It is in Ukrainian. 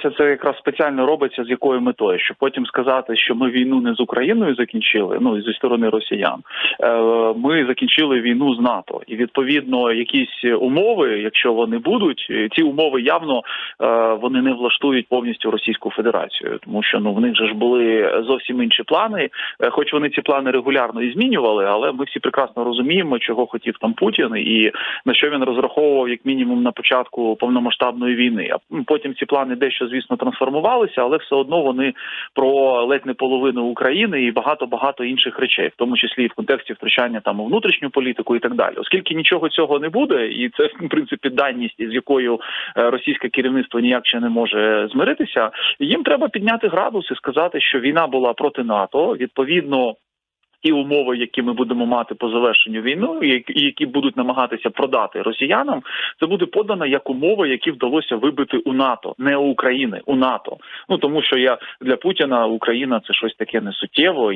здається, це якраз спеціально робиться з якою метою, щоб потім сказати, що ми війну не з Україною закінчили, ну зі сторони росіян. Е, Ми закінчили війну з НАТО, і відповідно якісь умови, якщо вони будуть, е, ці умови явно е, вони не влаштують повністю Російську Федерацію, тому що ну в них же ж були зовсім інші плани, хоч вони ці плани регулярно і змінювали, але ми всі прекрасно розуміємо, чого хотів там Путін і на що він розраховував як мінімум на початку повномасштабної війни. А потім ці плани дещо, звісно, трансформувалися, але все одно вони про ледь не половину України і багато багато інших речей, в тому числі і в контексті втручання там у внутрішню політику і так далі. Оскільки нічого цього не буде, і це в принципі даність, з якою е, російське керівництво ніяк ще не може змиритися. Їм треба підняти градус і сказати, що війна була проти НАТО. Відповідно, ті умови, які ми будемо мати по завершенню війни, і які будуть намагатися продати росіянам, це буде подано як умови, які вдалося вибити у НАТО, не у України, у НАТО. Ну тому що я для Путіна Україна це щось таке несуттєво.